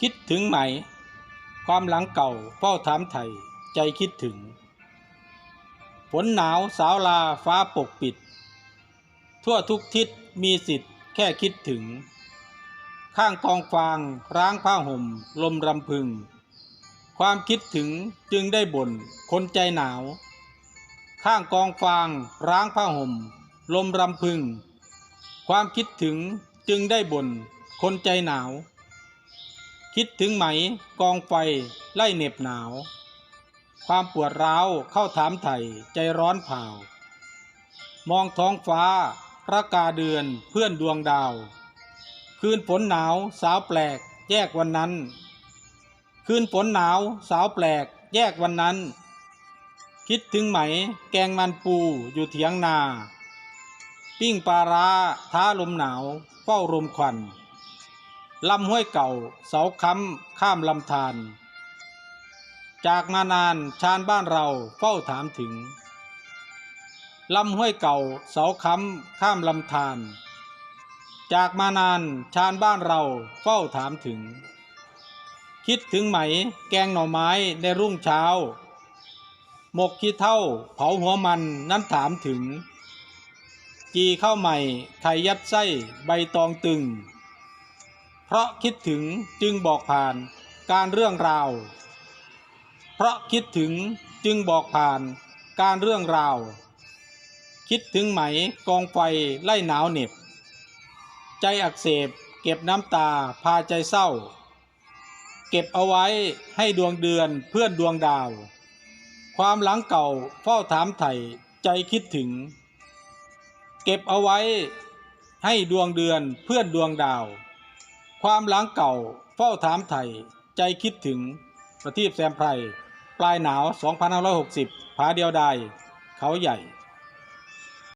คิดถึงไหม ความหลังเก่าเฝ้าถามไทยใจคิดถึง ฝนหนาวสาวลาฟ้าปกปิด ทั่วทุกทิศมีสิทธิ์แค่คิดถึง ข้างกองฟางร้างผ้าห่ม ลมรำพึง ความคิดถึงจึงได้บ่นคนใจหนาว ข้างกองฟางร้างผ้าห่ม ลมรำพึง ความคิดถึงจึงได้บ่นคนใจหนาว คิดถึงไหมกองไฟไล่เหน็บหนาว ความปวดร้าวเข้าถามไถ่ใจร้อนเผา มองท้องฟ้าพระกาเดือนเพื่อนดวงดาว คืนฝนหนาวสาวแปลกแยกวันนั้น คืนฝนหนาวสาวแปลกแยกวันนั้น คิดถึงไหมแกงมันปูอยู่เถียงนา ปิ้งปลาร้าท้าลมหนาวเฝ้ารมควัน ลำห้วยเก่า เสาค้ำข้ามลำธารจากมานานชานบ้านเราเฝ้าถามถึงลำห้วยเก่า เสาค้ำข้ามลำธารจากมานานชานบ้านเราเฝ้าถามถึง คิดถึงไหมแกงหน่อไม้ในรุ่งเช้า หมกขี้เท่าเผาหัวมันนั้นถามถึง จีข้าวใหม่ไข่ยัดไส้ใบตองตึง เพราะคิดถึงจึงบอกผ่านการเรื่องราว เพราะคิดถึงจึงบอกผ่านการเรื่องราว คิดถึงไหมกองไฟไล่หนาวเหน็บ ใจอักเสบเก็บน้ำตาพาใจเศร้า เก็บเอาไว้ให้ดวงเดือนเพื่อนดวงดาว ความหลังเก่าเฝ้าถามไถ่ใจคิดถึง เก็บเอาไว้ให้ดวงเดือนเพื่อนดวงดาว ความหลังเก่าเฝ้าถามไถ่ใจคิดถึงประทีปแซมไพร ปลายหนาว 2560 ผาเดียวดายเขาใหญ่